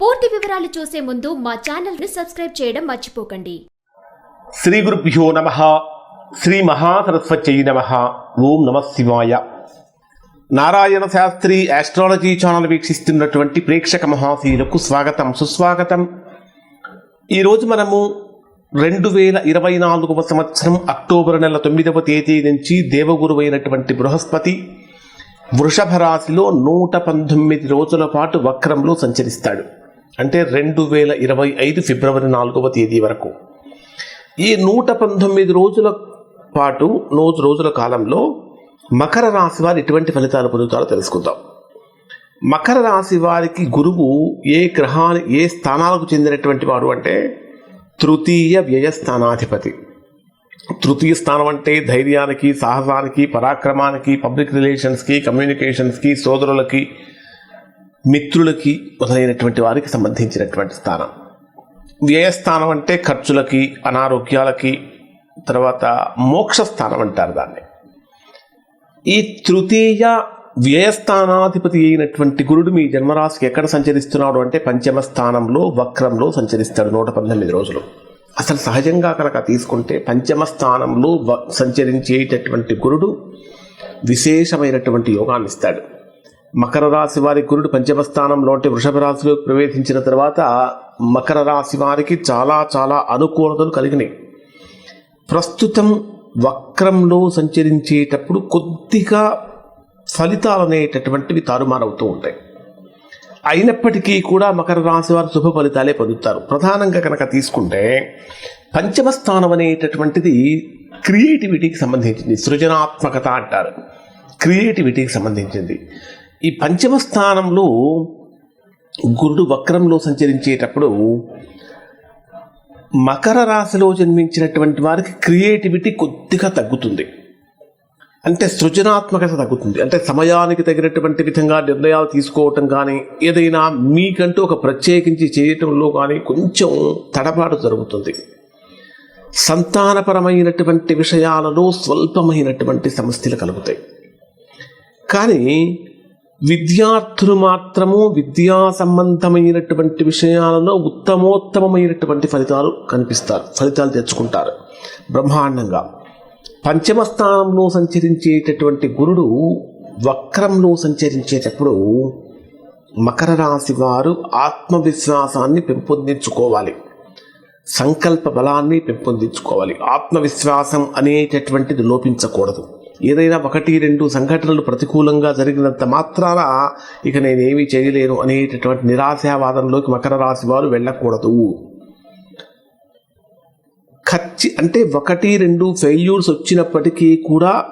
పూర్తి వివరాలు చూసే ముందు మా ఛానల్ని సబ్స్క్రైబ్ చేయడం మర్చిపోకండి. శ్రీ గురుభ్యో నమ. శ్రీ మహాసరస్వత్యై నమ. ఓం నమ శివాయ. నారాయణ శాస్త్రి ఆస్ట్రాలజీ ఛానల్ వీక్షిస్తున్నటువంటి ప్రేక్షక మహాశీలకు స్వాగతం సుస్వాగతం. ఈరోజు మనము రెండు వేల ఇరవై నాలుగవ సంవత్సరం అక్టోబర్ నెల తొమ్మిదవ తేదీ నుంచి దేవగురువైనటువంటి బృహస్పతి వృషభ రాశిలో నూట పంతొమ్మిది రోజుల పాటు వక్రంలో సంచరిస్తాడు. అంటే రెండు వేల ఇరవై ఐదు ఫిబ్రవరి నాలుగవ తేదీ వరకు. ఈ నూట పంతొమ్మిది రోజుల పాటు నూరు రోజుల కాలంలో మకర రాశి వారు ఎటువంటి ఫలితాలు పొందుతారో తెలుసుకుందాం. మకర రాశి వారికి గురువు ఏ గ్రహాన్ని ఏ స్థానాలకు చెందినటువంటి వాడు అంటే తృతీయ వ్యయస్థానాధిపతి. తృతీయ స్థానం అంటే ధైర్యానికి సాహసానికి పరాక్రమానికి పబ్లిక్ రిలేషన్స్కి కమ్యూనికేషన్స్కి సోదరులకి మిత్రులకి మొదలైనటువంటి వారికి సంబంధించినటువంటి స్థానం. వ్యయస్థానం అంటే ఖర్చులకి అనారోగ్యాలకి తర్వాత మోక్ష స్థానం అంటారు దాన్ని. ఈ తృతీయ వ్యయస్థానాధిపతి అయినటువంటి గురుడు మీ జన్మరాశికి ఎక్కడ సంచరిస్తున్నాడు అంటే పంచమ స్థానంలో వక్రంలో సంచరిస్తాడు నూట పంతొమ్మిది రోజులు. అసలు సహజంగా కనుక తీసుకుంటే పంచమ స్థానంలో వ- సంచరించేటటువంటి గురుడు విశేషమైనటువంటి యోగాన్ని ఇస్తాడు. మకర రాశి వారి గురుడు పంచమ స్థానంలోంటి వృషభ రాశిలో ప్రవేశించిన తర్వాత మకర రాశి వారికి చాలా చాలా అనుకూలతలు కలిగినాయి. ప్రస్తుతం వక్రంలో సంచరించేటప్పుడు కొద్దిగా ఫలితాలు అనేటటువంటివి తారుమారవుతూ ఉంటాయి. అయినప్పటికీ కూడా మకర రాశి వారు శుభ ఫలితాలే పొందుతారు. ప్రధానంగా కనుక తీసుకుంటే పంచమ స్థానం అనేటటువంటిది క్రియేటివిటీకి సంబంధించింది. సృజనాత్మకత అంటారు. క్రియేటివిటీకి సంబంధించింది. ఈ పంచమ స్థానంలో గురుడు వక్రంలో సంచరించేటప్పుడు మకర రాశిలో జన్మించినటువంటి వారికి క్రియేటివిటీ కొద్దిగా తగ్గుతుంది. అంటే సృజనాత్మకత తగ్గుతుంది. అంటే సమయానికి తగినటువంటి విధంగా నిర్ణయాలు తీసుకోవటం కానీ ఏదైనా మీకంటూ ఒక ప్రత్యేకించి చేయటంలో కానీ కొంచెం తడబాటు జరుగుతుంది. సంతానపరమైనటువంటి విషయాలలో స్వల్పమైనటువంటి సమస్యలు కలుగుతాయి. కానీ విద్యార్థులు మాత్రము విద్యా సంబంధమైనటువంటి విషయాలలో ఉత్తమోత్తమమైనటువంటి ఫలితాలు కనిపిస్తారు. ఫలితాలు తెచ్చుకుంటారు. బ్రహ్మాండంగా. పంచమ స్థానంలో సంచరించేటటువంటి గురుడు వక్రంలో సంచరించేటప్పుడు మకర రాశి వారు ఆత్మవిశ్వాసాన్ని పెంపొందించుకోవాలి. సంకల్ప బలాన్ని పెంపొందించుకోవాలి. ఆత్మవిశ్వాసం అనేటటువంటిది లోపించకూడదు. ఏదైనా ఒకటి రెండు సంఘటనలు ప్రతికూలంగా జరిగినంత మాత్రాన ఇక నేనేమీ చేయలేను అనేటటువంటి నిరాశావాదంలోకి మకర రాశి వారు వెళ్ళకూడదు. ఖచ్చి అంటే ఒకటి రెండు ఫెయిల్యూర్స్ వచ్చినప్పటికీ కూడా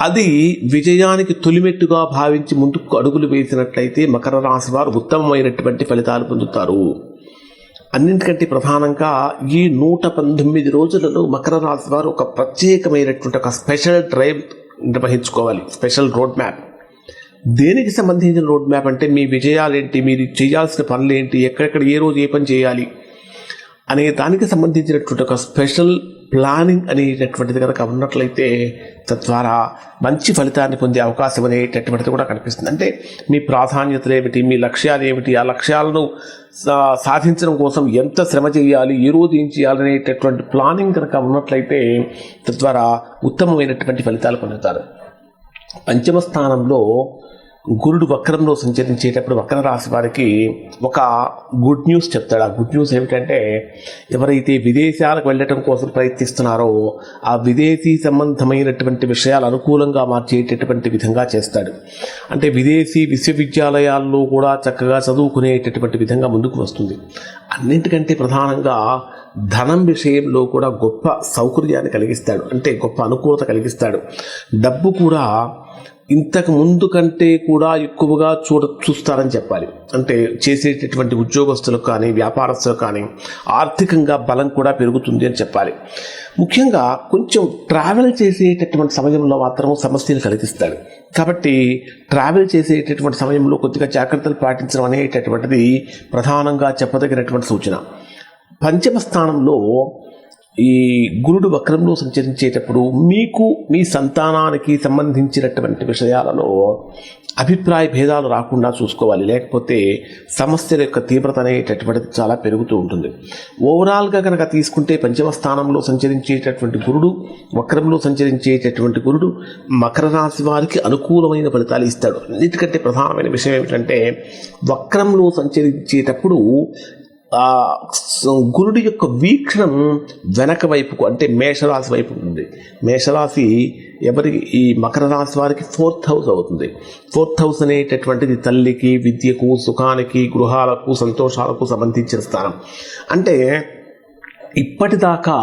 అది విజయానికి తొలిమెట్టుగా భావించి ముందుకు అడుగులు వేసినట్లయితే మకర రాశి వారు ఉత్తమమైనటువంటి ఫలితాలు పొందుతారు. అన్నింటికంటే ప్రధానంగా ఈ నూట పంతొమ్మిది రోజులలో మకర రాశి వారు ఒక ప్రత్యేకమైనటువంటి ఒక special drive నిర్వహించుకోవాలి. Special road map. దేనికి సంబంధించిన రోడ్ మ్యాప్ అంటే మీ విజయాలేంటి మీరు చేయాల్సిన పనులు ఏంటి ఎక్కడెక్కడ ఏ రోజు ఏ పని చేయాలి అనే దానికి సంబంధించినటువంటి ఒక స్పెషల్ ప్లానింగ్ అనేటటువంటిది కనుక ఉన్నట్లయితే తద్వారా మంచి ఫలితాన్ని పొందే అవకాశం అనేటటువంటిది కూడా కనిపిస్తుంది. అంటే మీ ప్రాధాన్యతలు ఏమిటి మీ లక్ష్యాలు ఏమిటి ఆ లక్ష్యాలను సాధించడం కోసం ఎంత శ్రమ చేయాలి ఏ రోజు ఏం చేయాలనేటటువంటి ప్లానింగ్ కనుక ఉన్నట్లయితే తద్వారా ఉత్తమమైనటువంటి ఫలితాలు పొందుతారు. పంచమ స్థానంలో గురుడు వక్రంలో సంచరించేటప్పుడు వక్ర రాశి వారికి ఒక గుడ్ న్యూస్ చెప్తాడు. ఆ గుడ్ న్యూస్ ఏమిటంటే ఎవరైతే విదేశాలకు వెళ్ళటం కోసం ప్రయత్నిస్తున్నారో ఆ విదేశీ సంబంధమైనటువంటి విషయాలు అనుకూలంగా మార్చేటటువంటి విధంగా చేస్తాడు. అంటే విదేశీ విశ్వవిద్యాలయాల్లో కూడా చక్కగా చదువుకునేటటువంటి విధంగా ముందుకు వస్తుంది. అన్నింటికంటే ప్రధానంగా ధనం విషయంలో కూడా గొప్ప సౌకర్యాన్ని కలిగిస్తాడు. అంటే గొప్ప అనుకూలత కలిగిస్తాడు. డబ్బు కూడా ఇంతకు ముందు కంటే కూడా ఎక్కువగా చూడ చూస్తారని చెప్పాలి. అంటే చేసేటటువంటి ఉద్యోగస్తులకు కానీ వ్యాపారస్తులకు కానీ ఆర్థికంగా బలం కూడా పెరుగుతుంది అని చెప్పాలి. ముఖ్యంగా కొంచెం ట్రావెల్ చేసేటటువంటి సమయంలో మాత్రం సమస్యలు కలిగిస్తాడు. కాబట్టి ట్రావెల్ చేసేటటువంటి సమయంలో కొద్దిగా జాగ్రత్తలు పాటించడం అనేటటువంటిది ప్రధానంగా చెప్పదగినటువంటి సూచన. పంచమ స్థానంలో ఈ గురుడు వక్రంలో సంచరించేటప్పుడు మీకు మీ సంతానానికి సంబంధించినటువంటి విషయాలలో అభిప్రాయ భేదాలు రాకుండా చూసుకోవాలి. లేకపోతే సమస్యల యొక్క తీవ్రత అనేటటువంటిది చాలా పెరుగుతూ ఉంటుంది. ఓవరాల్గా కనుక తీసుకుంటే పంచమ స్థానంలో సంచరించేటటువంటి గురుడు వక్రంలో సంచరించేటటువంటి గురుడు మకర రాశి వారికి అనుకూలమైన ఫలితాలు ఇస్తాడు. అన్నిటికంటే ప్రధానమైన విషయం ఏమిటంటే వక్రంలో సంచరించేటప్పుడు గురుడి యొక్క వీక్షణం వెనక వైపుకు అంటే మేషరాశి వైపు ఉంది. మేషరాశి ఎవరికి ఈ మకర రాశి వారికి ఫోర్త్ హౌస్ అవుతుంది. ఫోర్త్ హౌస్ అనేటటువంటిది తల్లికి విద్యకు సుఖానికి గృహాలకు సంతోషాలకు సంబంధించిన స్థానం. అంటే ఇప్పటిదాకా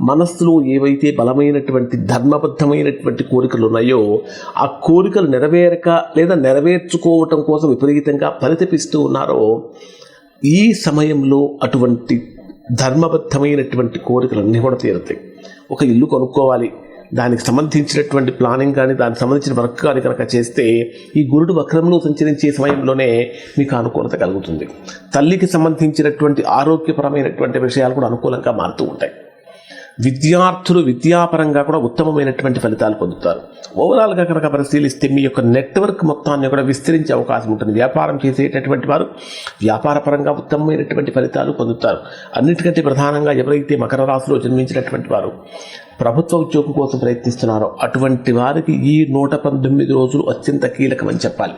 మనస్సులో ఏవైతే బలమైనటువంటి ధర్మబద్ధమైనటువంటి కోరికలు ఉన్నాయో ఆ కోరికలు నెరవేరక లేదా నెరవేర్చుకోవటం కోసం విపరీతంగా పరితపిస్తూ ఉన్నారో ఈ సమయంలో అటువంటి ధర్మబద్ధమైనటువంటి కోరికలన్నీ కూడా తీరుతాయి. ఒక ఇల్లు కొనుక్కోవాలి దానికి సంబంధించినటువంటి ప్లానింగ్ కానీ దానికి సంబంధించిన వర్క్ కానీ కనుక చేస్తే ఈ గురుడు వక్రంలో సంచరించే సమయంలోనే మీకు అనుకూలత కలుగుతుంది. తల్లికి సంబంధించినటువంటి ఆరోగ్యపరమైనటువంటి విషయాలు కూడా అనుకూలంగా మారుతూ ఉంటాయి. విద్యార్థులు విద్యాపరంగా కూడా ఉత్తమమైనటువంటి ఫలితాలు పొందుతారు. ఓవరాల్గా కనుక పరిశీలిస్తే మీ యొక్క నెట్వర్క్ మొత్తాన్ని కూడా విస్తరించే అవకాశం ఉంటుంది. వ్యాపారం చేసేటటువంటి వారు వ్యాపారపరంగా ఉత్తమమైనటువంటి ఫలితాలు పొందుతారు. అన్నిటికంటే ప్రధానంగా ఎవరైతే మకర రాశిలో జన్మించినటువంటి వారు ప్రభుత్వ ఉద్యోగం కోసం ప్రయత్నిస్తున్నారో. అటువంటి వారికి ఈ నూట పంతొమ్మిది రోజులు అత్యంత కీలకమని చెప్పాలి.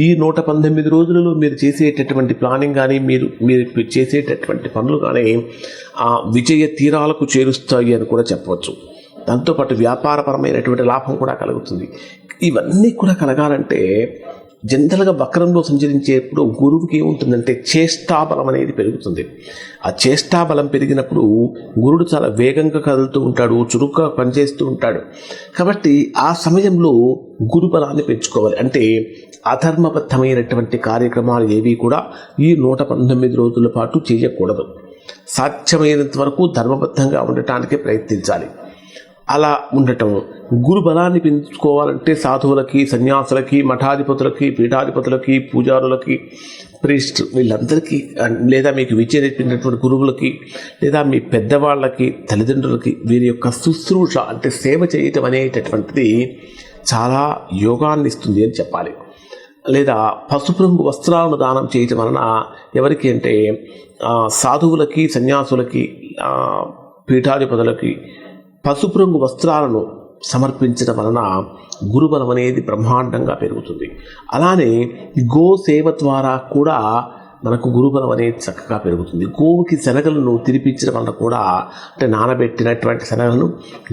ఈ నూట పంతొమ్మిది రోజులలో మీరు చేసేటటువంటి ప్లానింగ్ కానీ మీరు మీరు చేసేటటువంటి పనులు కానీ ఆ విజయ తీరాలకు చేరుస్తాయి అని కూడా చెప్పవచ్చు. దాంతోపాటు వ్యాపారపరమైనటువంటి లాభం కూడా కలుగుతుంది. ఇవన్నీ కూడా కలగాలంటే జనరల్గా వక్రంలో సంచరించేప్పుడు గురువుకి ఏముంటుందంటే చేష్టాబలం అనేది పెరుగుతుంది. ఆ చేష్టాబలం పెరిగినప్పుడు గురుడు చాలా వేగంగా కదులుతూ ఉంటాడు చురుగ్గా పనిచేస్తూ ఉంటాడు. కాబట్టి ఆ సమయంలో గురు బలాన్ని పెంచుకోవాలి. అంటే అధర్మబద్ధమైనటువంటి కార్యక్రమాలు ఏవి కూడా ఈ నూట పంతొమ్మిది రోజుల పాటు చేయకూడదు. సాధ్యమైనంత వరకు ధర్మబద్ధంగా ఉండటానికి ప్రయత్నించాలి. అలా ఉండటం. గురు బలాన్ని పెంచుకోవాలంటే సాధువులకి సన్యాసులకి మఠాధిపతులకి పీఠాధిపతులకి పూజారులకి ప్రీస్ట్ వీళ్ళందరికీ లేదా మీకు విద్య నేర్పినటువంటి గురువులకి లేదా మీ పెద్దవాళ్ళకి తల్లిదండ్రులకి వీరి యొక్క శుశ్రూష అంటే సేవ చేయటం అనేటటువంటిది చాలా యోగాన్ని ఇస్తుంది అని చెప్పాలి. లేదా పసుపు రంగు వస్త్రాలను దానం చేయటం వలన ఎవరికి అంటే సాధువులకి సన్యాసులకి పీఠాధిపతులకి పసుపు రంగు వస్త్రాలను సమర్పించడం వలన గురుబలం అనేది బ్రహ్మాండంగా పెరుగుతుంది. అలానే గో సేవ ద్వారా కూడా మనకు గురుబలం అనేది చక్కగా పెరుగుతుంది. గోవుకి శనగలను తినిపించడం వలన కూడా అంటే నానబెట్టినటువంటి శనగలను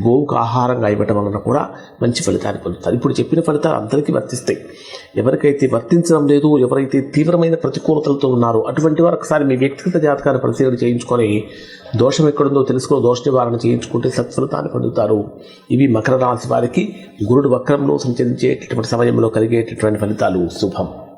గోవుకు ఆహారంగా ఇవ్వడం వలన కూడా మంచి ఫలితాన్ని పొందుతారు. ఇప్పుడు చెప్పిన ఫలితాలు అందరికీ వర్తిస్తాయి. ఎవరికైతే వర్తించడం లేదు ఎవరైతే తీవ్రమైన ప్రతికూలతలతో ఉన్నారో అటువంటి వారు ఒకసారి మీ వ్యక్తిగత జాతకాన్ని పరిశీలన చేయించుకొని దోషం ఎక్కడుందో తెలుసుకుని దోష నివారణ చేయించుకుంటే సత్ఫలితాన్ని పొందుతారు. ఇవి మకర రాశి వారికి గురుడు వక్రంలో సంచరించేటటువంటి సమయంలో కలిగేటటువంటి ఫలితాలు. శుభం.